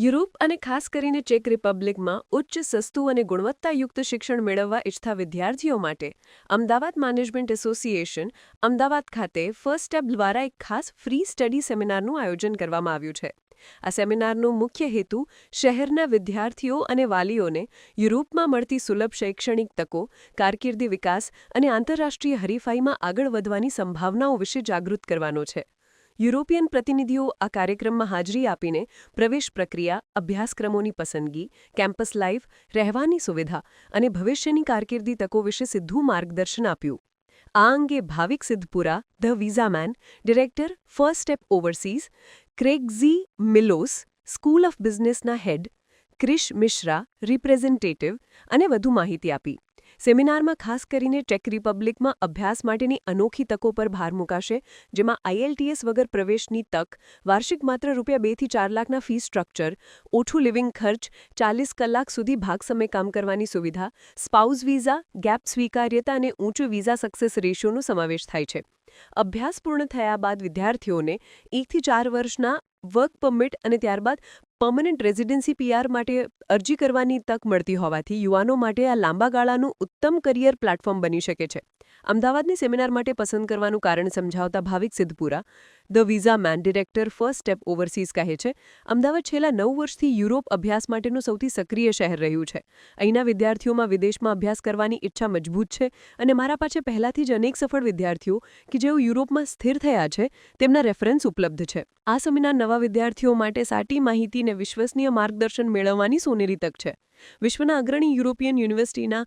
Europe અને ખાસ કરીને ચેક રિપબ્લિકમાં ઉચ્ચ સસ્તું અને ગુણવત્તાયુક્ત શિક્ષણ મેળવવા ઇચ્છતા વિદ્યાર્થીઓ માટે અમદાવાદ મેનેજમેન્ટ એસોસિએશન અમદાવાદ ખાતે ફર્સ્ટ સ્ટેપ દ્વારા એક ખાસ ફ્રી સ્ટડી સેમિનારનું આયોજન કરવામાં આવ્યું છે. આ સેમિનારનો મુખ્ય હેતુ શહેરના વિદ્યાર્થીઓ અને વાલીઓને યુરોપમાં મળતી સુલભ શૈક્ષણિક તકો, કારકિર્દી વિકાસ અને આંતરરાષ્ટ્રીય હરીફાઈમાં આગળ વધવાની સંભાવનાઓ વિશે જાગૃત કરવાનો છે. યુરોપિયન પ્રતિનિધિઓ આ કાર્યક્રમમાં હાજરી આપીને પ્રવેશ પ્રક્રિયા, અભ્યાસક્રમોની પસંદગી, કેમ્પસ લાઇફ રહેવાની સુવિધા અને ભવિષ્યની કારકિર્દી તકો વિશે સીધું માર્ગદર્શન આપ્યું. આ અંગે Bhavik Siddhpura, the visa man, director first step overseas ક્રેગઝી Milos, school of બિઝનેસના હેડ, ક્રિશ મિશ્રા, રિપ્રેઝેન્ટેટિવ અને વધુ માહિતી આપી. સેમિનારમાં ખાસ કરીને ચેક રિપબ્લિકમાં અભ્યાસ માટેની અનોખી તકો પર ભાર મૂકાશે, જેમાં આઈએલટીએસ વગર પ્રવેશની તક, વાર્ષિક માત્ર રૂપિયા બેથી ચાર લાખના ફી સ્ટ્રક્ચર, ઓછું લિવિંગ ખર્ચ, ચાલીસ કલાક સુધી ભાગ સમય કામ કરવાની સુવિધા સ્પાઉઝ વિઝા, ગેપ સ્વીકાર્યતા અને ઊંચું વિઝા સક્સેસ રેશિયોનો સમાવેશ થાય છે. અભ્યાસ પૂર્ણ થયા બાદ વિદ્યાર્થીઓને એકથી ચાર વર્ષના વર્ક પરમિટ અને ત્યારબાદ પરમનન્ટ રેઝિડન્સી પીઆર માટે અરજી કરવાની તક મળતી હોવાથી યુવાનો માટે આ લાંબા ગાળાનું ઉત્તમ કરિયર પ્લેટફોર્મ બની શકે છે. અમદાવાદની સેમિનાર માટે પસંદ કરવાનું કારણ સમજાવતા Bhavik Siddhpura, the visa man director first step overseas કહે છે, અમદાવાદ છેલ્લા નવ વર્ષથી યુરોપ અભ્યાસ માટેનું સૌથી સક્રિય શહેર રહ્યું છે. અહીંના વિદ્યાર્થીઓમાં વિદેશમાં અભ્યાસ કરવાની ઈચ્છા મજબૂત છે અને મારા પાસે પહેલાથી જ અનેક સફળ વિદ્યાર્થીઓ કે જેઓ યુરોપમાં સ્થિર થયા છે, તેમના રેફરન્સ ઉપલબ્ધ છે. આ સેમિનાર નવા વિદ્યાર્થીઓ માટે સાટી માહિતી અને વિશ્વસનીય માર્ગદર્શન મેળવવાની સોનેરી તક છે. વિશ્વના અગ્રણી યુરોપિયન યુનિવર્સિટીના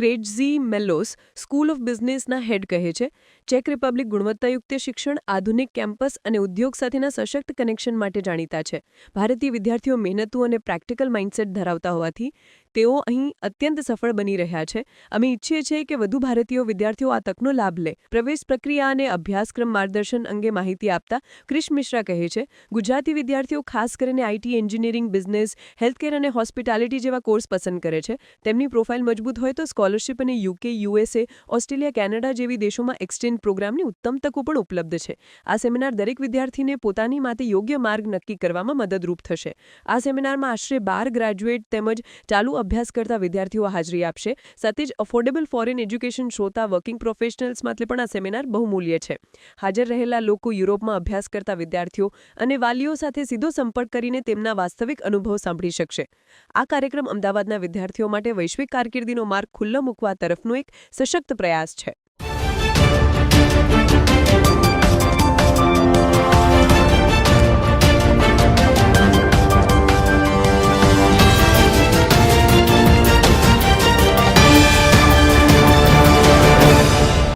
ક્રેટઝી મેલોસ સ્કૂલ ઓફ બિઝનેસના હેડ કહે છે. ચેક રિપબ્લિક ગુણવત્તાયુક્ત શિક્ષણ, આધુનિક કેમ્પસ અને ઉદ્યોગ સાથેના સશક્ત કનેક્શન માટે જાણીતા છે. ભારતીય વિદ્યાર્થીઓ મહેનતુ અને પ્રેક્ટિકલ માઇન્ડસેટ ધરાવતા હોવાથી તેઓ અહીં અત્યંત સફળ બની રહ્યા છે. અમે ઈચ્છીએ છીએ કે વધુ ભારતીય વિદ્યાર્થીઓ આ તકનો લાભ લે. પ્રવેશ પ્રક્રિયા અને અભ્યાસક્રમ માર્ગદર્શન અંગે માહિતી આપતા ક્રિશ મિશ્રા કહે છે, ગુજરાતી વિદ્યાર્થીઓ ખાસ કરીને આઈટી એન્જિનિયરિંગ, બિઝનેસ, હેલ્થકેર અને હોસ્પિટાલિટી જેવા કોર્સ પસંદ કરે છે. તેમની પ્રોફાઇલ મજબૂત હોય તો સ્કોલરશિપ અને યુકે યુએસએ ઓસ્ટ્રેલિયા, કેનેડા જેવી દેશોમાં એક્સચેન્જ પ્રોગ્રામની ઉત્તમ તકો પણ ઉપલબ્ધ છે. આ સેમિનાર દરેક વિદ્યાર્થીને પોતાની માટે યોગ્ય માર્ગ નક્કી કરવામાં મદદરૂપ થશે. આ સેમિનારમાં આશરે બાર ગ્રેજ્યુએટ તેમજ ચાલુ અભ્યાસ કરતા વિદ્યાર્થીઓ હાજરી આપશે. સાથે જ અફોર્ડેબલ ફોરેન એજ્યુકેશન શ્રોતા વર્કિંગ પ્રોફેશનલ્સ માટે પણ આ સેમિનાર બહુમૂલ્ય છે. હાજર રહેલા લોકો યુરોપમાં અભ્યાસ કરતા વિદ્યાર્થીઓ અને વાલીઓ સાથે સીધો સંપર્ક કરીને તેમના વાસ્તવિક અનુભવ સાંભળી શકશે. આ કાર્યક્રમ અમદાવાદના વિદ્યાર્થીઓ માટે વૈશ્વિક કારકિર્દીનો માર્ગ ખુલ્લો મૂકવા તરફનો એક સશક્ત પ્રયાસ છે.